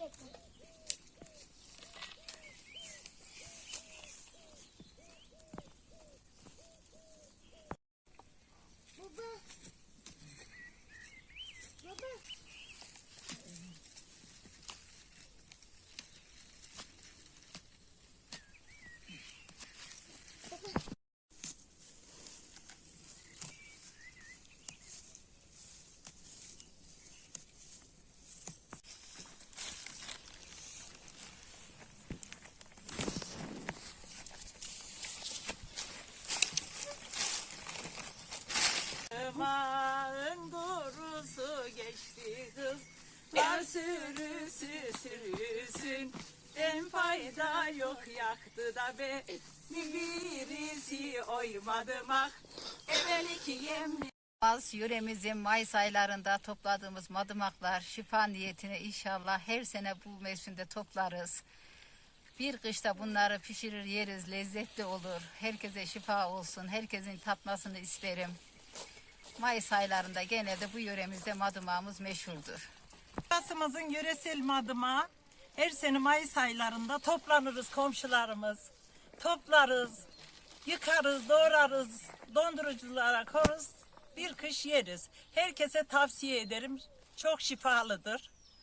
লেখা Irmağın kurusu geçti kız Lar sürüsü sürüsün En fayda yok yaktı da be Birisi oymadım ah Evelik yemli Az yöremizin Mayıs aylarında topladığımız madımaklar şifa niyetine inşallah her sene bu mevsimde toplarız. Bir kışta bunları pişirir yeriz, lezzetli olur. Herkese şifa olsun, herkesin tatmasını isterim. Mayıs aylarında genelde bu yöremizde madımağımız meşhurdur. Burasımızın yöresel madıma her sene Mayıs aylarında toplanırız komşularımız. Toplarız, yıkarız, doğrarız, donduruculara koruz. Bir kış yeriz. Herkese tavsiye ederim. Çok şifalıdır.